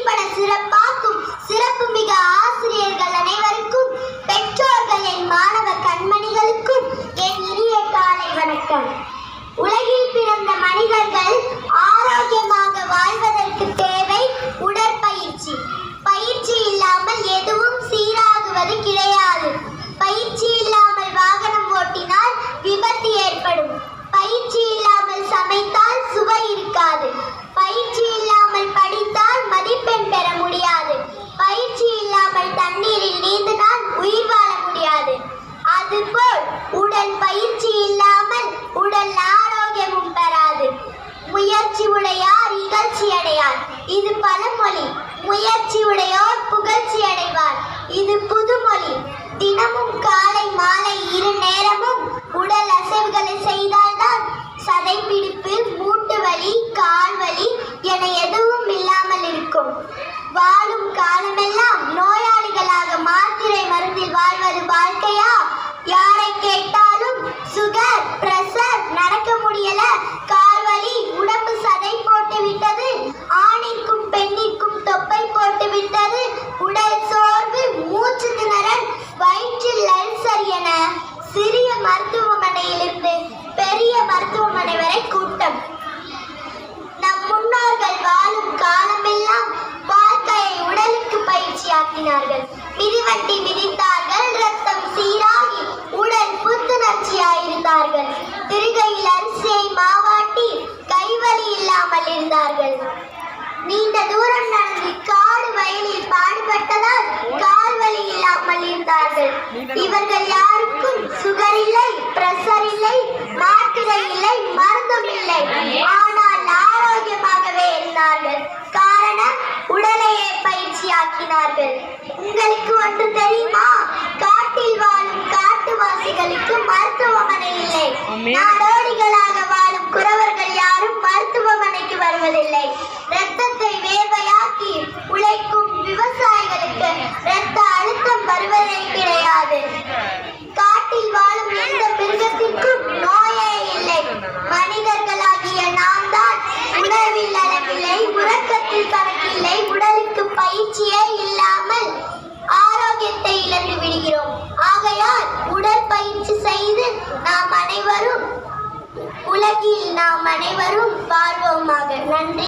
சீர்பட சிறப்பாக்கும் சிறப்பு மிக ஆசிரியர்கள் அனைவருக்கும் பெற்றோர்கள் என் மாணவ கண்மணிகளுக்கும் என் இனிய காலை வணக்கம். உலகில் பிறந்த மனிதர்கள் ஆரோக்கியமாக வாழ்வதற்கு தேவை உடற்பயிற்சி. பயிற்சி இல்லாமல் எதுவும் சீராகுவது கிடையாது. பயிற்சி இல்லாமல் வாகனம் ஓட்டினால் விபத்து ஏற்படும். பயிற்சி இல்லாமல் சமைத்தால் சுவை இருக்காது. இருக்கும் வாழும் காலமெல்லாம் நோயாளிகளாக மாத்திரை மருந்தில் வாழ்வது வாழ்க்கையா? யாரை கேட்டாலும் சுகர் பிரஷர் நடக்க முடியல. கால் வலி உடம்பு சதை போட்டு விட்டது. ஆணிற்கும் பெண்ணிற்கும் தொப்பை போட்டு விட்டது. உடல் சோர்வு மூச்சு திணறல் வயிற்றில் அல்சர் என சிறிய மருத்துவமனையிலிருந்து பெரிய மருத்துவமனை வரை கூட்டம். பயிற்சியாக்கினார்கள் மிதிவண்டி மிதித்தார்கள் ரத்தம் சீராகி உடல் புத்துணர்ச்சியாயிருந்தார்கள். திருகையில் அரிசியை மாவாட்டி கைவலி இல்லாமல் இருந்தார்கள். நீண்ட தூரம் நடந்து காடு வயலில் பாடுபட்டதால் கால்வலி இல்லாமல் இருந்தார்கள். இவர்கள் யாருக்கும் சுகர் இல்லை பிரஷர் இல்லை மாத்திரை இல்லை மருந்தும் இல்லை ஆனால் ஆரோக்கியமாகவே இருந்தார்கள் காரணம் உடலையே பயிற்சியாக்கினார்கள் உங்களுக்கு ஒன்று தெரியுமா காட்டில் வாழும் காட்டுவாசிகளுக்கு மருத்துவமனை இல்லை நாடோடிகளாக வாழும் குறவர்கள் யாரும் மருத்துவமனைக்கு வருவதில்லை. ரத்தத்தை வேர்வையாக்கி உழைக்கும் விவசாயிகளுக்கு ரத்த அழுத்தம் வருவதே கிடையாது. காட்டில் வாழும் எந்த மிருகத்திற்கும் நோயே இல்லை. மனிதர்களாகிய நாம் தான் உணவில் அளவில்லை உறக்கத்தில் கணக்கில்லை உடலுக்கு பயிற்சியே இல்லாமல் ஆரோக்கியத்தை இழந்து விடுகிறோம். ஆகையால் உடற்பயிற்சி செய்து நாம் அனைவரும் உலகில் நாம் அனைவரும் வாழ்வோமாக. நன்றி.